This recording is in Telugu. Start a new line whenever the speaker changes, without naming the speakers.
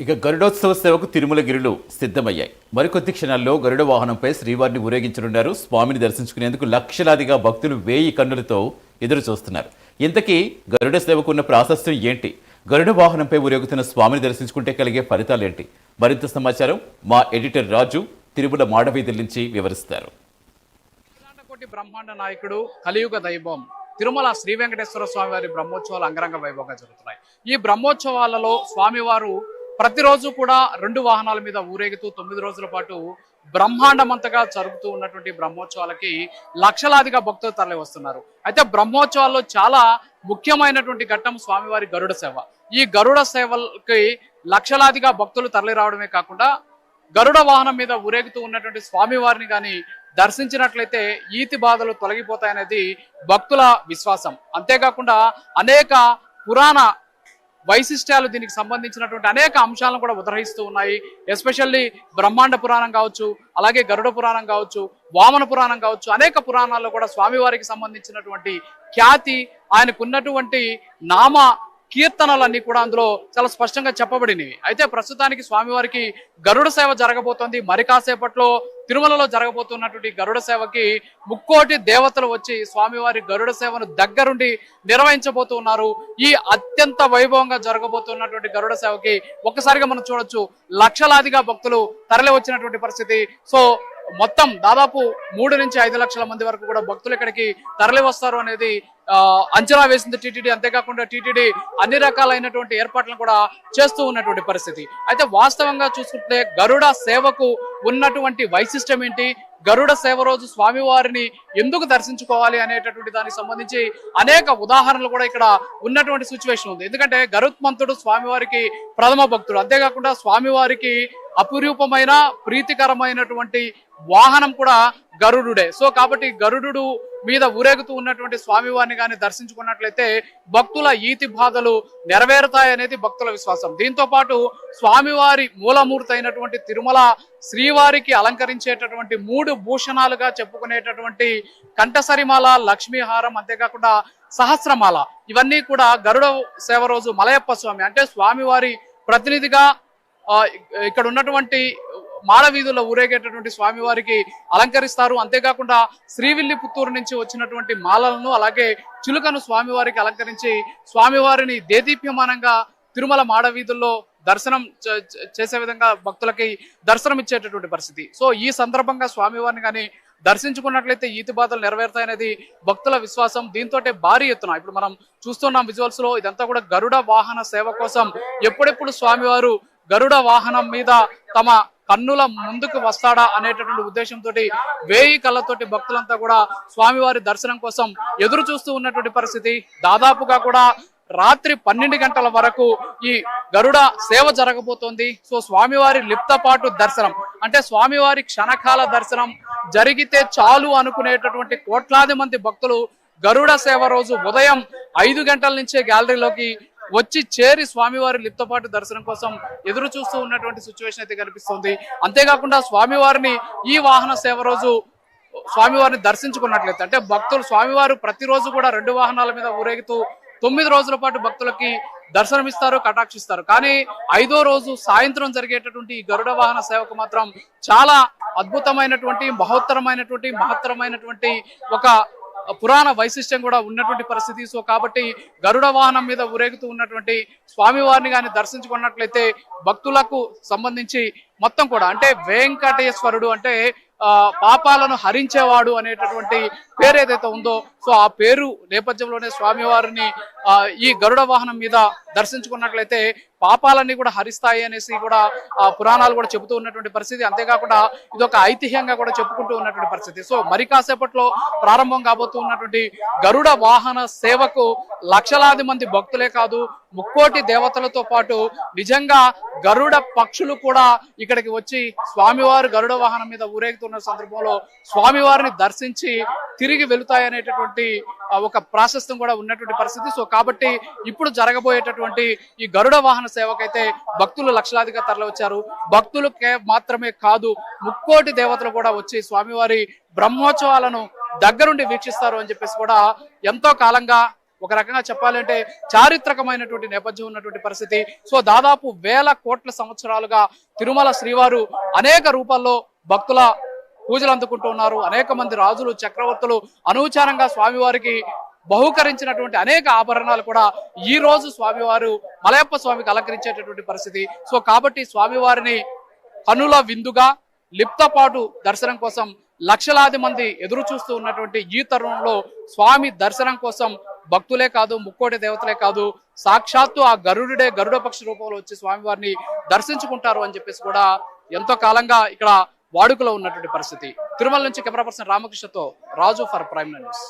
ఇక గరుడోత్సవ సేవకు తిరుమల గిరులు సిద్ధమయ్యాయి. మరికొద్ది క్షణాల్లో గరుడ వాహనంపై శ్రీవారిని ఊరేగించనున్నారు. స్వామిని దర్శించుకునేందుకు లక్షలాదిగా భక్తులు వేయి కన్నులతో ఎదురు చూస్తున్నారు. ఇంతకీ గరుడ సేవకు ఉన్న ప్రాశస్త్యం ఏంటి? గరుడ వాహనంపై ఊరేగుతున్న స్వామిని దర్శించుకుంటే కలిగే ఫలితాలేంటి? మరింత సమాచారం మా ఎడిటర్ రాజు తిరుమల మాడవీధుల నుంచి వివరిస్తారు.
బ్రహ్మాండ నాయకుడు కలియుగ దైవం తిరుమల శ్రీ వెంకటేశ్వర స్వామి వారి బ్రహ్మోత్సవాలు అంగరంగ వైభవంగా జరుగుతున్నాయి. ఈ బ్రహ్మోత్సవాలలో స్వామివారు ప్రతిరోజు కూడా రెండు వాహనాల మీద ఊరేగుతూ తొమ్మిది రోజుల పాటు బ్రహ్మాండమంతగా జరుగుతూ ఉన్నటువంటి బ్రహ్మోత్సవాలకి లక్షలాదిగా భక్తులు తరలి వస్తున్నారు అయితే బ్రహ్మోత్సవాల్లో చాలా ముఖ్యమైనటువంటి ఘట్టం స్వామివారి గరుడ సేవ. ఈ గరుడ సేవలకి లక్షలాదిగా భక్తులు తరలి రావడమే కాకుండా గరుడ వాహనం మీద ఊరేగుతూ ఉన్నటువంటి స్వామివారిని గాని దర్శించినట్లయితే ఈతి బాధలు తొలగిపోతాయనేది భక్తుల విశ్వాసం. అంతేకాకుండా అనేక పురాణ వైశిష్ట్యాలు దీనికి సంబంధించినటువంటి అనేక అంశాలను కూడా ఉదహరిస్తూ ఉన్నాయి. ఎస్పెషల్లీ బ్రహ్మాండ పురాణం కావచ్చు అలాగే గరుడ పురాణం కావచ్చు వామన పురాణం కావచ్చు అనేక పురాణాల్లో కూడా స్వామివారికి సంబంధించినటువంటి ఖ్యాతి ఆయనకున్నటువంటి నామ కీర్తనలన్నీ కూడా అందులో చాలా స్పష్టంగా చెప్పబడినవి. అయితే ప్రస్తుతానికి స్వామివారికి గరుడ సేవ జరగబోతోంది. మరి కాసేపట్లో తిరుమలలో జరగబోతున్నటువంటి గరుడ సేవకి ముక్కోటి దేవతలు వచ్చి స్వామివారి గరుడ సేవను దగ్గరుండి నిర్వహించబోతున్నారు. ఈ అత్యంత వైభవంగా జరగబోతున్నటువంటి గరుడ సేవకి ఒక్కసారిగా మనం చూడొచ్చు. లక్షలాదిగా భక్తులు తరలి వచ్చినటువంటి పరిస్థితి. సో మొత్తం దాదాపు మూడు నుంచి ఐదు లక్షల మంది వరకు కూడా భక్తులు ఇక్కడికి తరలి వస్తారు అనేది అంచనా వేసింది టీటీడీ. అంతేకాకుండా టీటీడీ అన్ని రకాలైనటువంటి ఏర్పాట్లను కూడా చేస్తూ ఉన్నటువంటి పరిస్థితి. అయితే వాస్తవంగా చూసుకుంటే గరుడ సేవకు ఉన్నటువంటి వైశిష్టం ఏంటి? గరుడ సేవ రోజు స్వామివారిని ఎందుకు దర్శించుకోవాలి అనేటటువంటి దానికి సంబంధించి అనేక ఉదాహరణలు కూడా ఇక్కడ ఉన్నటువంటి సిచ్యువేషన్ ఉంది. ఎందుకంటే గరుత్మంతుడు స్వామివారికి ప్రథమ భక్తుడు. అంతేకాకుండా స్వామివారికి అపురూపమైన ప్రీతికరమైనటువంటి వాహనం కూడా గరుడుడే. సో కాబట్టి గరుడు మీద ఊరేగుతూ ఉన్నటువంటి స్వామివారిని కానీ దర్శించుకున్నట్లయితే భక్తుల ఈతి బాధలు నెరవేరుతాయనేది భక్తుల విశ్వాసం. దీంతో పాటు స్వామివారి మూలమూర్తి అయినటువంటి తిరుమల శ్రీవారికి అలంకరించేటటువంటి మూడు భూషణాలుగా చెప్పుకునేటటువంటి కంఠసరిమాల లక్ష్మీహారం అంతేకాకుండా సహస్రమాల. ఇవన్నీ కూడా గరుడ సేవ రోజు మలయప్ప స్వామి అంటే స్వామివారి ప్రతినిధిగా ఇక్కడ ఉన్నటువంటి మాడ వీధుల్లో ఊరేగేటటువంటి స్వామివారికి అలంకరిస్తారు. అంతేకాకుండా శ్రీవిల్లి పుత్తూరు నుంచి వచ్చినటువంటి మాలలను అలాగే చిలుకను స్వామివారికి అలంకరించి స్వామివారిని దేదీప్యమానంగా తిరుమల మాడ వీధుల్లో దర్శనం చే- చేసే విధంగా భక్తులకి దర్శనం ఇచ్చేటటువంటి పరిస్థితి. సో ఈ సందర్భంగా స్వామివారిని కానీ దర్శించుకున్నట్లయితే ఈతి బాధలు నెరవేరుతాయనేది భక్తుల విశ్వాసం. దీంతో భారీ ఎత్తున ఇప్పుడు మనం చూస్తున్నాం విజువల్స్లో ఇదంతా కూడా గరుడ వాహన సేవ కోసం ఎప్పుడెప్పుడు స్వామివారు గరుడ వాహనం మీద తమ కన్నుల ముందుకు వస్తాడా అనేటటువంటి ఉద్దేశంతో వేయి కళ్ళతోటి భక్తులంతా కూడా స్వామివారి దర్శనం కోసం ఎదురు చూస్తూ ఉన్నటువంటి పరిస్థితి. దాదాపుగా కూడా రాత్రి పన్నెండు గంటల వరకు ఈ గరుడ సేవ జరగబోతోంది. సో స్వామివారి లిప్తపాటు దర్శనం. అంటే స్వామివారి క్షణకాల దర్శనం జరిగితే చాలు అనుకునేటటువంటి కోట్లాది మంది భక్తులు గరుడ సేవ రోజు ఉదయం ఐదు గంటల నుంచే గ్యాలరీలోకి వచ్చి చేరి స్వామివారి లిప్తపాటు దర్శనం కోసం ఎదురు చూస్తూ ఉన్నటువంటి సిచ్యువేషన్ అయితే కనిపిస్తుంది. అంతేకాకుండా స్వామివారిని ఈ వాహన సేవ రోజు స్వామివారిని దర్శించుకున్నట్లయితే అంటే భక్తులు స్వామివారు ప్రతిరోజు కూడా రెండు వాహనాల మీద ఊరేగుతూ తొమ్మిది రోజుల పాటు భక్తులకి దర్శనమిస్తారు కటాక్షిస్తారు. కానీ ఐదో రోజు సాయంత్రం జరిగేటటువంటి ఈ గరుడ వాహన సేవకు మాత్రం చాలా అద్భుతమైనటువంటి మహోత్తరమైనటువంటి మహత్తరమైనటువంటి ఒక పురాణ వైశిష్ట్యం కూడా ఉన్నటువంటి పరిస్థితి. సో కాబట్టి గరుడ వాహనం మీద ఊరేగుతూ ఉన్నటువంటి స్వామివారిని కానీ దర్శించుకున్నట్లయితే భక్తులకు సంబంధించి మొత్తం కూడా అంటే వెంకటేశ్వరుడు అంటే పాపాలను హరించేవాడు అనేటటువంటి పేరు ఏదైతే ఉందో సో ఆ పేరు నేపథ్యంలోనే స్వామివారిని ఆ, ఈ గరుడ వాహనం మీద దర్శించుకున్నట్లయితే పాపాలన్నీ కూడా హరిస్తాయి అనేసి కూడా ఆ, పురాణాలు కూడా చెబుతూ ఉన్నటువంటి పరిస్థితి. అంతేకాకుండా ఇదొక ఐతిహ్యంగా కూడా చెప్పుకుంటూ ఉన్నటువంటి పరిస్థితి. సో మరి కాసేపట్లో ప్రారంభం కాబోతూ ఉన్నటువంటి గరుడ వాహన సేవకు లక్షలాది మంది భక్తులే కాదు ముక్కోటి దేవతలతో పాటు నిజంగా గరుడ పక్షులు కూడా ఇక్కడికి వచ్చి స్వామివారు గరుడ వాహనం మీద ఊరేగుతున్న సందర్భంలో స్వామివారిని దర్శించి తిరిగి వెళుతాయనేటటువంటి ఒక ప్రాశస్తం కూడా ఉన్నటువంటి పరిస్థితి. సో కాబట్టి ఇప్పుడు జరగబోయేటటువంటి ఈ గరుడ వాహన సేవకైతే భక్తులు లక్షలాదిగా తరలి వచ్చారు. మాత్రమే కాదు ముక్కోటి దేవతలు కూడా వచ్చి స్వామివారి బ్రహ్మోత్సవాలను దగ్గరుండి వీక్షిస్తారు అని చెప్పేసి కూడా ఎంతో కాలంగా ఒక రకంగా చెప్పాలంటే చారిత్రకమైనటువంటి నేపథ్యం ఉన్నటువంటి పరిస్థితి. సో దాదాపు వేల కోట్ల సంవత్సరాలుగా తిరుమల శ్రీవారు అనేక రూపాల్లో భక్తుల పూజలు అందుకుంటూ ఉన్నారు. అనేక మంది రాజులు చక్రవర్తులు అనూచారంగా స్వామివారికి బహుకరించినటువంటి అనేక ఆభరణాలు కూడా ఈ రోజు స్వామివారు మలయప్ప స్వామికి అలంకరించేటటువంటి పరిస్థితి. సో కాబట్టి స్వామివారిని కనుల విందుగా లిప్తపాటు దర్శనం కోసం లక్షలాది మంది ఎదురు చూస్తూ ఉన్నటువంటి ఈ తరుణంలో స్వామి దర్శనం కోసం భక్తులే కాదు ముక్కోటి దేవతలే కాదు సాక్షాత్తు ఆ గరుడుడే గరుడ పక్షి రూపంలో వచ్చి స్వామివారిని దర్శించుకుంటారు అని చెప్పేసి కూడా ఎంతో కాలంగా ఇక్కడ వాడుకలో ఉన్నటువంటి పరిస్థితి. తిరుమల నుంచి కెమెరా పర్సన్ రామకృష్ణతో రాజు ఫర్ ప్రైమ్ న్యూస్.